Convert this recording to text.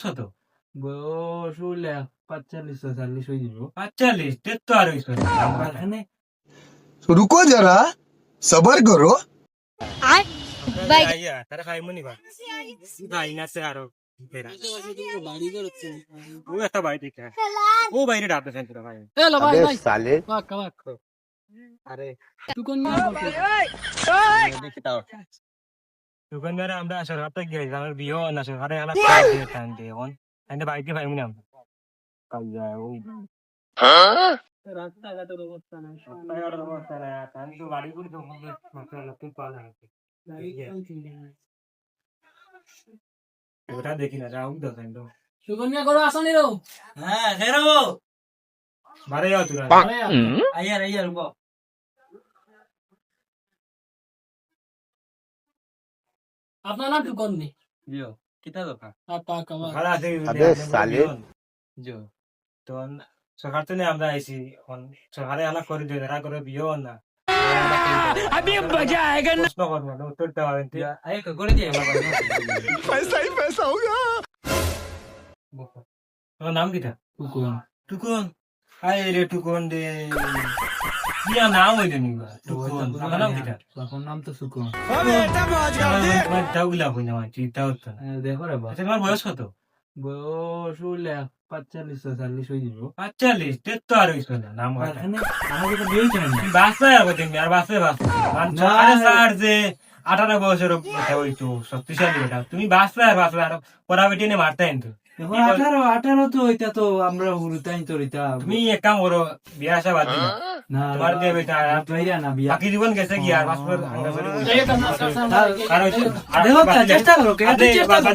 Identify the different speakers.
Speaker 1: তো বসুলে পাঁচচল্লিশ ছয়চল্লিশ হয়ে যাব
Speaker 2: পাঁচচল্লিশ তেতাল্লিশ
Speaker 1: এখানে
Speaker 3: রুকো যারা সবার
Speaker 2: করো। তারা খাই মনি বা? যাই না সে আরও ও এত ভাই। দোকানদার আমরা সরকার গিয়ে আমার বিয়ে না সরকারে আলাদা দিয়ে টান দিয়ে এখন মনে আমরা। কাল যায় ও রাস্তাঘাটের অবস্থা নাই রাস্তাঘাটের অবস্থা নাই আমি তো বাড়ি করে পাওয়া যায় ওটা দেখি না যাও দেখেন তো
Speaker 4: সুকন্যা করো আসনি রো
Speaker 1: হ্যাঁ হেরো
Speaker 2: মারে যাও তুই
Speaker 1: আইয়ার আইয়ার রুকো
Speaker 4: আপনার নাম সুকন্যা
Speaker 1: জিও কিতা দরকার
Speaker 4: আপা কামা
Speaker 2: ভাড়া আছে
Speaker 3: আবে সালে।
Speaker 1: জিও
Speaker 2: তো সরকার তো আমরা আইছি এখন সরকারে আলাপ করে দিয়ে এরা করে বিয়ে না
Speaker 4: अभी मजा आएगा
Speaker 2: প্রশ্ন করবো না উত্তরটা পাবেন তুই
Speaker 1: আই করে দিয়ে
Speaker 3: पैसा ही पैसा होगा
Speaker 2: তোর নাম তোমার হই না চিন্তা হতো না।
Speaker 1: দেখো রে বা
Speaker 2: আচ্ছা তোমার বয়স কত?
Speaker 1: বয়স হইলে পাঁচচল্লিশ ছয়চল্লিশ হয়ে যাব।
Speaker 2: পাঁচচল্লিশ তের তো আর হইছে না নাম হয়
Speaker 1: আমাকে তো বিয়ে না।
Speaker 2: তুমি বাঁচবে আর সরকারে স্যার যে আঠারো বছর এটা হইতো শক্তিশালী তুমি বাঁচবে আর বাঁচবে আর পড়া বেটি নিয়ে মারতে কিন্তু
Speaker 1: এখন আঠারো আঠারো তো এটা তো আমরা উরুতাই তো এটা
Speaker 2: তুমি এক কাম করো বিয়া আসা বাদ
Speaker 1: না
Speaker 2: তোমার দিয়ে বেটা
Speaker 1: তৈরা না বিয়া।
Speaker 2: বাকি জীবন গেছে কি আর পাসপোর্ট আঙ্গা
Speaker 1: করে চেষ্টা করো চেষ্টা করো?